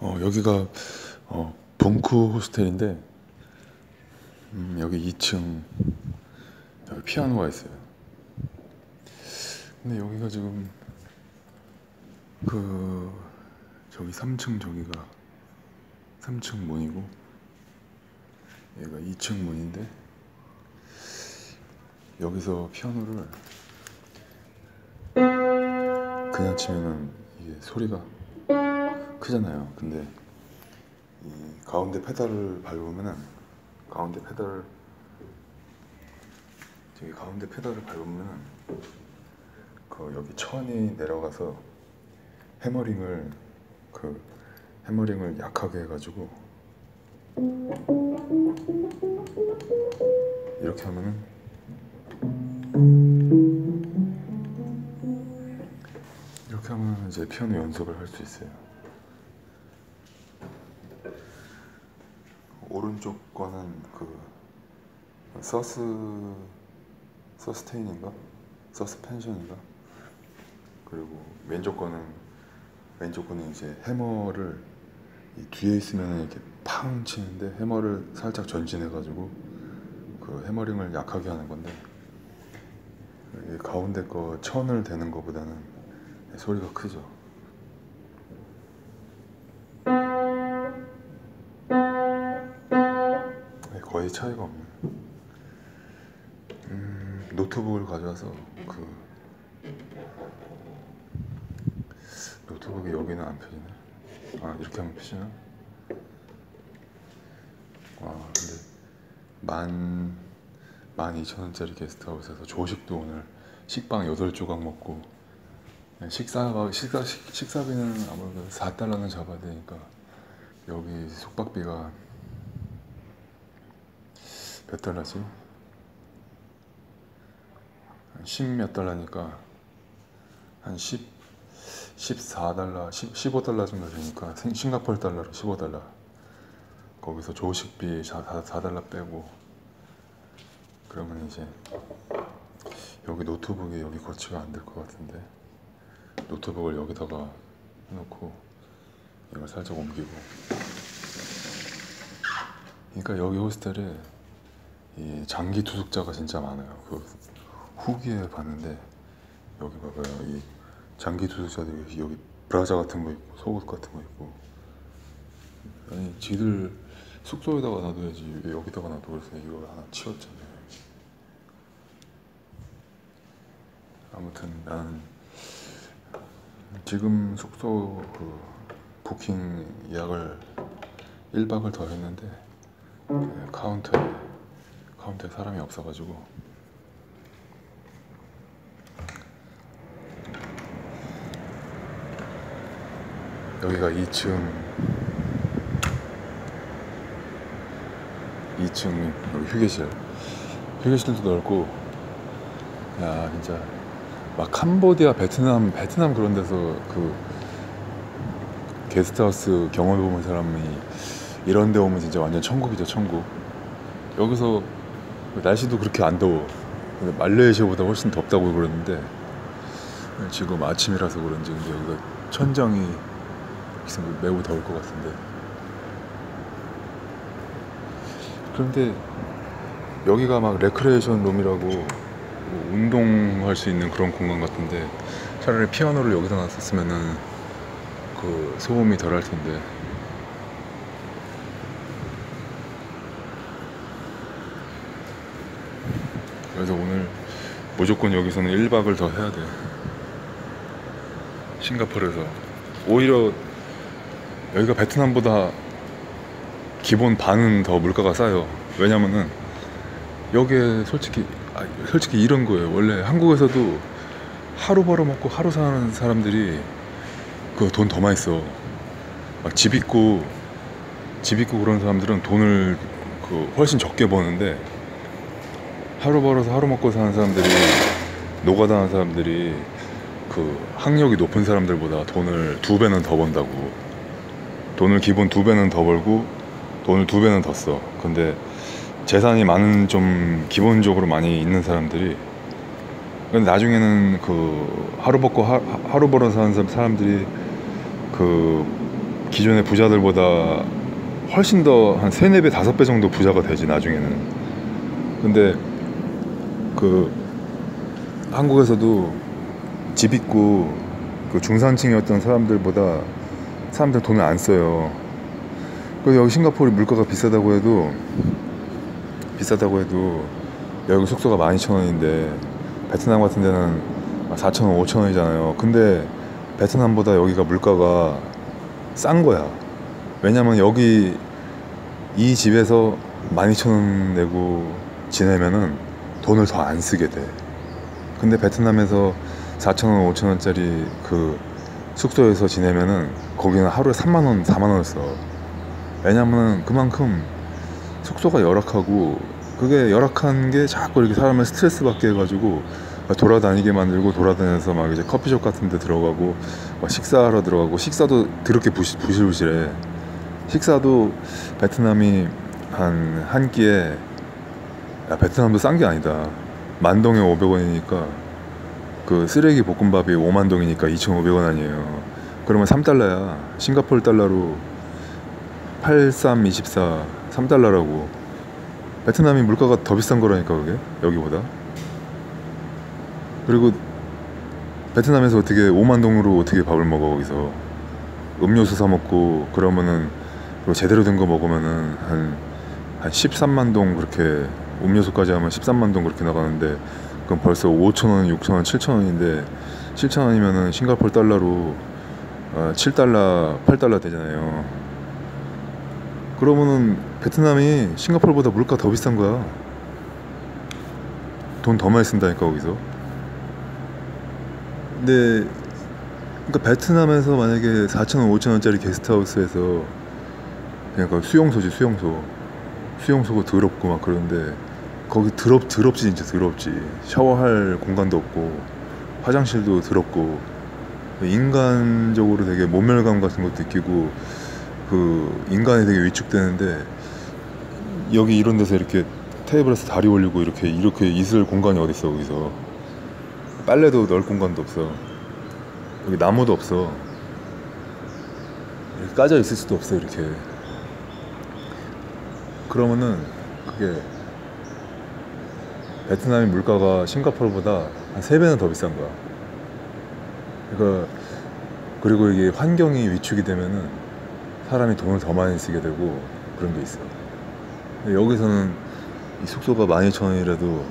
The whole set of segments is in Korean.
어, 여기가 어, 벙크 호스텔인데 음, 여기 2층 여기 피아노가 있어요. 근데 여기가 지금 그 저기 3층 저기가 3층 문이고 얘가 2층 문인데 여기서 피아노를 그냥 치면은 이게 소리가 크잖아요. 근데 이 가운데 페달을 밟으면은 가운데 페달을 저기 가운데 페달을 밟으면은 그 여기 천이 내려가서 해머링을 그 해머링을 약하게 해가지고 이렇게 하면은 이렇게 하면 이제 피아노 연습을 할 수 있어요. 오른쪽 거는 그 서스 서스테인인가 서스펜션인가 그리고 왼쪽 거는 왼쪽 거는 이제 해머를 이 뒤에 있으면 이렇게 팡 치는데 해머를 살짝 전진해 가지고 그 해머링을 약하게 하는 건데 이 가운데 거 천을 대는 거보다는 소리가 크죠. 거의 차이가 없네. 음, 노트북을 가져와서 그 노트북이 여기는 안 펴지네. 아 이렇게 하면 펴지나? 와 근데 만, 만 이천 원짜리 게스트하우스에서 조식도 오늘 식빵 여덟 조각 먹고 식사가 식사 식, 식사비는 아무래도 4달러는 잡아야 되니까 여기 숙박비가 몇 달러지? 한10몇 달러니까 한 10, 14달러, 10, 15달러 정도 되니까 싱- 싱가포르 달러로 15달러. 거기서 조식비 4, 4 달러 빼고. 그러면 이제 여기 노트북이 여기 거치가 안 될 것 같은데 노트북을 여기다가 해놓고 이걸 살짝 옮기고. 그러니까 여기 호스텔에 이 장기 투숙자가 진짜 많아요. 그 후기에 봤는데 여기 봐봐요. 이 장기 투숙자들이 여기 브라자 같은 거 입고 속옷 같은 거 입고. 아니 지들 숙소에다가 놔둬야지. 왜 여기다가 놔둬. 그래서 이걸 하나 치웠잖아요. 아무튼 나는 지금 숙소 그 부킹 예약을 1박을 더 했는데 그 카운터에 카운터에 사람이 없어가지고. 여기가 2층. 2층 여기 휴게실. 휴게실도 넓고. 야 진짜. 막 캄보디아 베트남 베트남 그런 데서 그 게스트하우스 경험해 보는 사람이 이런 데 오면 진짜 완전 천국이죠 천국. 여기서 날씨도 그렇게 안 더워. 말레이시아보다 훨씬 덥다고 그러는데 지금 아침이라서 그런지 근데 여기가 천장이 매우 더울 것 같은데. 그런데 여기가 막 레크레이션 룸이라고 뭐 운동할 수 있는 그런 공간 같은데 차라리 피아노를 여기다 놨었으면은 그 소음이 덜 할 텐데 그래서 오늘 무조건 여기서는 1박을 더 해야 돼. 싱가포르에서. 오히려 여기가 베트남보다 기본 반은 더 물가가 싸요. 왜냐면은 여기에 솔직히 아, 솔직히 이런 거예요. 원래 한국에서도 하루 벌어먹고 하루 사는 사람들이 그 돈 더 많이 써. 막 집 있고 집 있고 그런 사람들은 돈을 그 훨씬 적게 버는데 하루 벌어서 하루 먹고 사는 사람들이 노가다 하는 사람들이 그 학력이 높은 사람들보다 돈을 두 배는 더 번다고 돈을 기본 두 배는 더 벌고 돈을 두 배는 더 써. 근데 재산이 많은 좀 기본적으로 많이 있는 사람들이 근데 나중에는 그 하루 벌고 하, 하루 벌어서 사는 사람들이 그 기존의 부자들보다 훨씬 더 한 세네 배 다섯 배 정도 부자가 되지 나중에는 근데 그 한국에서도 집 있고 그 중산층이었던 사람들보다 사람들 돈을 안 써요. 그래서 여기 싱가포르 물가가 비싸다고 해도 비싸다고 해도 여기 숙소가 12,000원인데 베트남 같은 데는 4,000원, 5,000원이잖아요. 근데 베트남보다 여기가 물가가 싼 거야. 왜냐면 여기 이 집에서 12,000원 내고 지내면은 돈을 더 안 쓰게 돼. 근데 베트남에서 4,000원, 5,000원짜리 그 숙소에서 지내면은 거기는 하루에 3만원, 4만원을 써. 왜냐면 그만큼 숙소가 열악하고 그게 열악한 게 자꾸 이렇게 사람을 스트레스 받게 해가지고 돌아다니게 만들고 돌아다녀서 막 이제 커피숍 같은 데 들어가고 막 식사하러 들어가고 식사도 더럽게 부시, 부실부실해. 식사도 베트남이 한 한 끼에 야 베트남도 싼 게 아니다. 만동에 500원이니까 그 쓰레기 볶음밥이 5만 동이니까 2,500원 아니에요. 그러면 3달러야. 싱가포르 달러로 83, 24 3달러라고. 베트남이 물가가 더 비싼 거라니까 그게? 여기보다. 그리고 베트남에서 어떻게 5만 동으로 어떻게 밥을 먹어 거기서? 음료수 사 먹고 그러면은 그리고 제대로 된 거 먹으면은 한, 한 13만 동 그렇게 음료수까지 하면 13만 동 그렇게 나가는데 그럼 벌써 5천 원, 6천 원, 7천 원인데 7천 원이면은 싱가포르 달러로 어, 7달러, 8달러 되잖아요. 그러면은 베트남이 싱가포르보다 물가 더 비싼 거야. 돈 더 많이 쓴다니까 거기서. 근데 그러니까 베트남에서 만약에 4천 원, 5천 원짜리 게스트하우스에서 그냥 그 수용소지 수용소. 수용소가 더럽고 막 그런데 거기 더럽 더럽지 진짜 더럽지. 샤워할 공간도 없고 화장실도 더럽고 인간적으로 되게 모멸감 같은 것도 느끼고 그 인간이 되게 위축되는데 여기 이런 데서 이렇게 테이블에서 다리 올리고 이렇게 이렇게 있을 공간이 어디 있어 거기서? 빨래도 넣을 공간도 없어. 여기 나무도 없어. 까져 있을 수도 없어 이렇게. 그러면은 그게 베트남의 물가가 싱가포르보다 한 3배는 더 비싼 거야. 그러니까 그리고 이게 환경이 위축이 되면은 사람이 돈을 더 많이 쓰게 되고 그런 게 있어. 여기서는 이 숙소가 12,000원이라도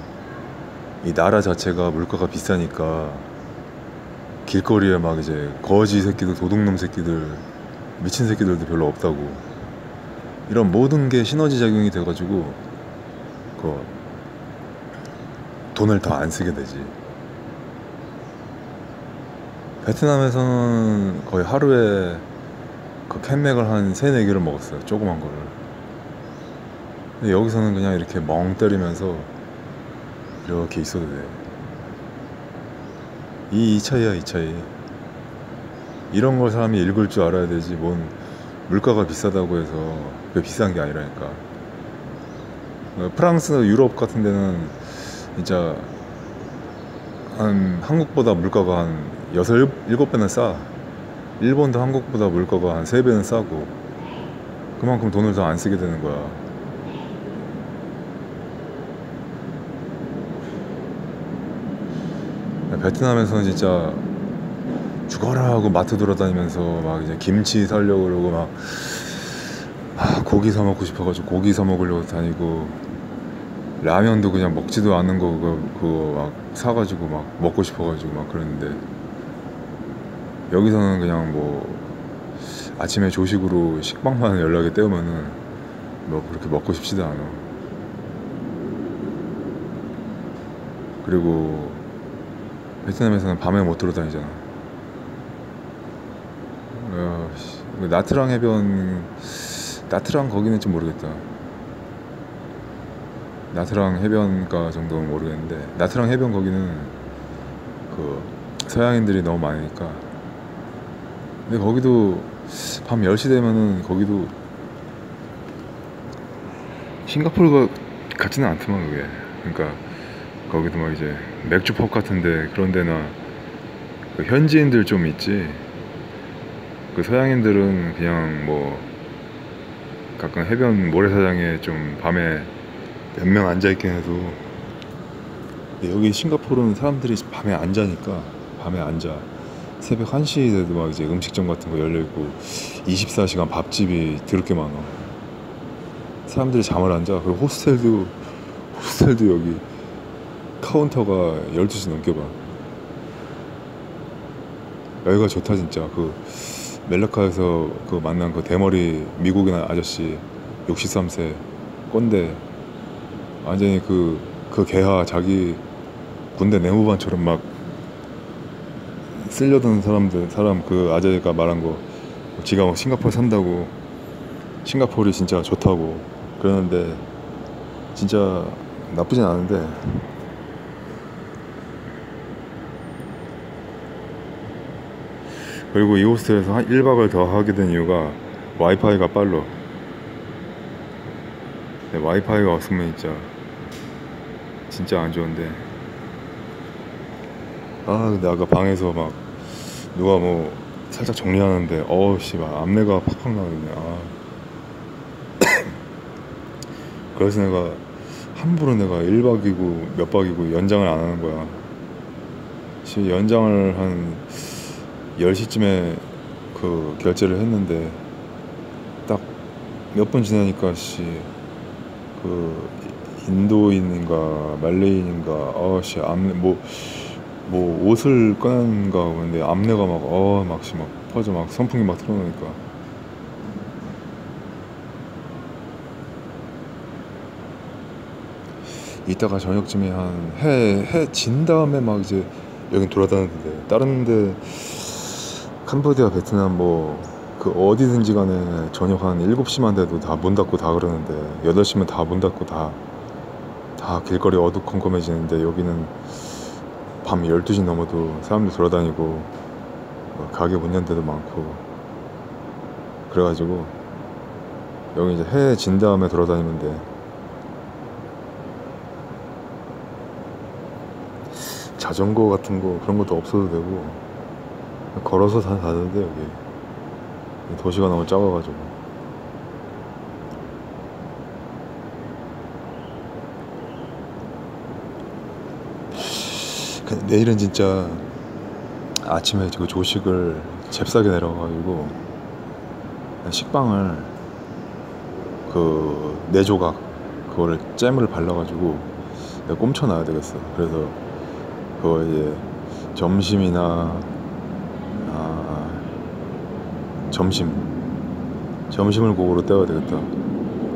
이 나라 자체가 물가가 비싸니까 길거리에 막 이제 거지 새끼들 도둑놈 새끼들 미친 새끼들도 별로 없다고. 이런 모든 게 시너지 작용이 돼가지고 그 돈을 더 안 쓰게 되지 베트남에서는 거의 하루에 그 캔맥을 한 3, 4개를 먹었어요 조그만 거를 근데 여기서는 그냥 이렇게 멍 때리면서 이렇게 있어도 돼. 이, 이 차이야, 이 차이. 이런 걸 사람이 읽을 줄 알아야 되지. 뭔 물가가 비싸다고 해서 그게 비싼 게 아니라니까. 어, 프랑스, 유럽 같은 데는 진짜 한 한국보다 물가가 한 여섯, 일곱 배는 싸. 일본도 한국보다 물가가 한 세 배는 싸고 그만큼 돈을 더 안 쓰게 되는 거야. 베트남에서는 진짜 죽어라 하고 마트 돌아다니면서 막 이제 김치 사려고 그러고 막 아, 고기 사 먹고 싶어가지고 고기 사 먹으려고 다니고 라면도 그냥 먹지도 않는 거 그거, 그거 막 사가지고 막 먹고 싶어가지고 막 그랬는데 여기서는 그냥 뭐 아침에 조식으로 식빵만 연락이 떼우면은 뭐 그렇게 먹고 싶지도 않아 그리고 베트남에서는 밤에 못 돌아다니잖아. 어, 씨, 나트랑 해변 나트랑 거기는 좀 모르겠다. 나트랑 해변가 정도는 모르겠는데 나트랑 해변 거기는 그 서양인들이 너무 많으니까. 근데 거기도 밤 10시 되면은 거기도 싱가포르가 같지는 않더만 그게. 그러니까 거기도 막 이제 맥주 펍 같은데 그런 데나 그 현지인들 좀 있지. 그 서양인들은 그냥 뭐 가끔 해변 모래사장에 좀 밤에 몇 명 앉아 있긴 해도 여기 싱가포르는 사람들이 밤에 안 자니까 밤에 앉아 새벽 1시 돼도 막 이제 음식점 같은 거 열려 있고 24시간 밥집이 드럽게 많아 사람들이 잠을 안 자. 그리고 호스텔도 호스텔도 여기 카운터가 12시 넘게 봐. 여기가 좋다 진짜. 그 멜라카에서 그 만난 그 대머리 미국인 아저씨 63세 꼰대 완전히 그, 그 개하 자기 군대 내무반처럼 막 쓸려던 사람들 사람 그 아저씨가 말한 거 지가 막 싱가포르 산다고 싱가포르이 진짜 좋다고 그러는데 진짜 나쁘진 않은데. 그리고 이 호스텔에서 한 1박을 더 하게 된 이유가 와이파이가 빨라. 네, 와이파이가 없으면 진짜 진짜 안 좋은데 아 근데 아까 방에서 막 누가 뭐 살짝 정리하는데 어우 씨발 암내가 팍팍 나거든요 아. 그래서 내가 함부로 내가 1박이고 몇 박이고 연장을 안 하는 거야 시 연장을 한 10시쯤에 그 결제를 했는데 딱 몇 분 지나니까 씨그 인도인인가 말레이인가 아씨 암내 뭐, 뭐 옷을 꺼낸가 근데 암내가 막 어막막 퍼져 막 선풍기 막 틀어놓으니까. 이따가 저녁쯤에 한 해 해 진 다음에 막 이제 여긴 돌아다니는데 다른데 캄보디아 베트남 뭐 그 어디든지 간에 저녁 한 7시만 돼도 다 문 닫고 다 그러는데 8시면 다 문 닫고 다 다 길거리 어두컴컴해지는데 여기는 밤 12시 넘어도 사람들 돌아다니고 뭐 가게 문 연 데도 많고. 그래가지고 여기 이제 해 진 다음에 돌아다니면 돼 자전거 같은 거 그런 것도 없어도 되고. 걸어서 다돼 여기. 도시가 너무 작아가지고 내일은 진짜 아침에 그 조식을 잽싸게 내려가가지고 식빵을 그 네 조각 그거를 잼을 발라가지고 꼼쳐놔야 되겠어. 그래서 그거 이제 점심이나 아, 점심 점심을 그거로 때워야 되겠다.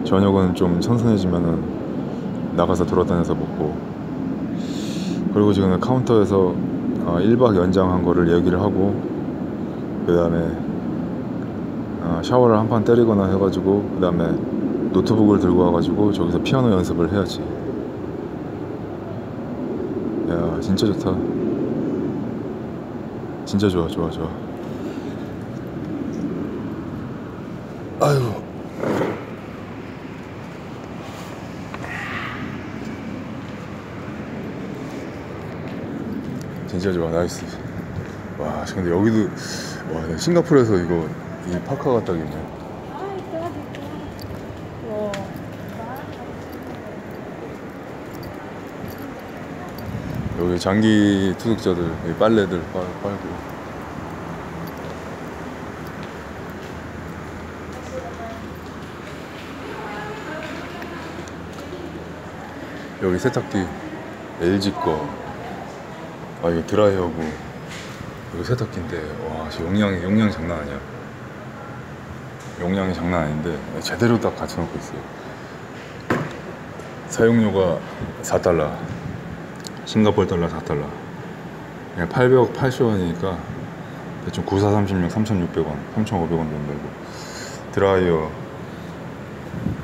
저녁은 좀 선선해지면은 나가서 돌아다녀서 먹고 그리고 지금 카운터에서 아, 1박 연장한 거를 얘기를 하고 그 다음에 아, 샤워를 한 판 때리거나 해가지고 그 다음에 노트북을 들고 와가지고 저기서 피아노 연습을 해야지. 야 진짜 좋다. 진짜 좋아 좋아 좋아 진짜 좋아. 나이스. 와 근데 여기도 와 내가 싱가포르에서 이거 이 파카가 딱 있네. 여기 장기 투숙자들 여기 빨래들 빨, 빨고. 여기 세탁기 LG 거. 아 이거 드라이어고 이거 세탁기인데 와 진짜 용량이 용량 장난 아니야. 용량이 장난 아닌데 제대로 딱 갖춰놓고 있어요. 사용료가 4달러. 싱가포르 달러 4달러. 그냥 880원이니까 대충 9436 3,600원, 3,500원 정도 되고 드라이어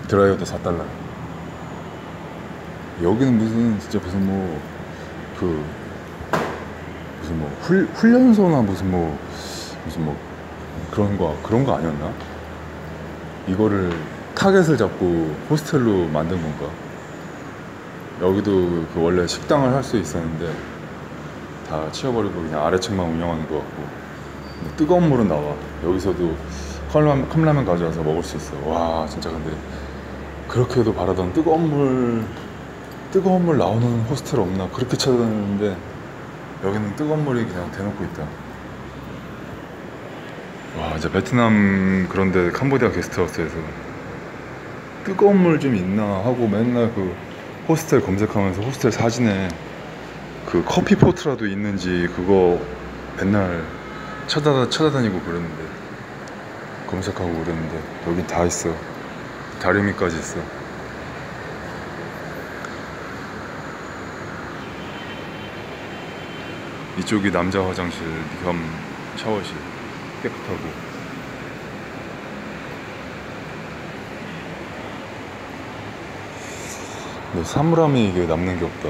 드라이어도 4달러. 여기는 무슨 진짜 무슨 뭐그 무슨 뭐 훌, 훈련소나 무슨 뭐 무슨 뭐 그런 거 그런 거 아니었나? 이거를 타겟을 잡고 호스텔로 만든 건가? 여기도 그 원래 식당을 할 수 있었는데 다 치워버리고 그냥 아래층만 운영하는 것 같고 뜨거운 물은 나와. 여기서도 컵라면, 컵라면 가져와서 먹을 수 있어. 와, 진짜 근데 그렇게도 바라던 뜨거운 물, 뜨거운 물 나오는 호스텔 없나 그렇게 찾아다녔는데 여기는 뜨거운 물이 그냥 대놓고 있다. 와, 이제 베트남 그런데 캄보디아 게스트하우스에서 뜨거운 물 좀 있나 하고 맨날 그 호스텔 검색하면서 호스텔 사진에 그 커피 포트라도 있는지 그거 맨날 찾아다 찾아다니고 그랬는데 검색하고 그랬는데 여긴 다 있어 다리미까지 있어 이쪽이 남자 화장실 겸 샤워실 깨끗하고 근데 사물함이 이게 남는 게 없다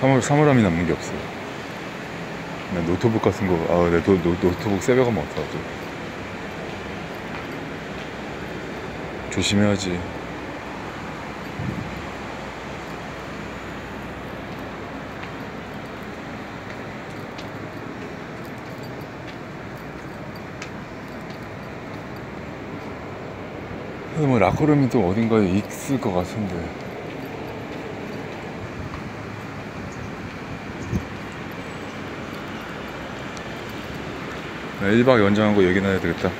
사물, 사물함이 남는 게 없어 나 노트북 같은 거, 아, 내 노, 노, 노트북 새벽하면 어떡하지? 조심해야지. 근데 뭐 라커룸이 또 어딘가에 있을 것 같은데. 네, 1박 연장한 거 얘기나 해야 되겠다.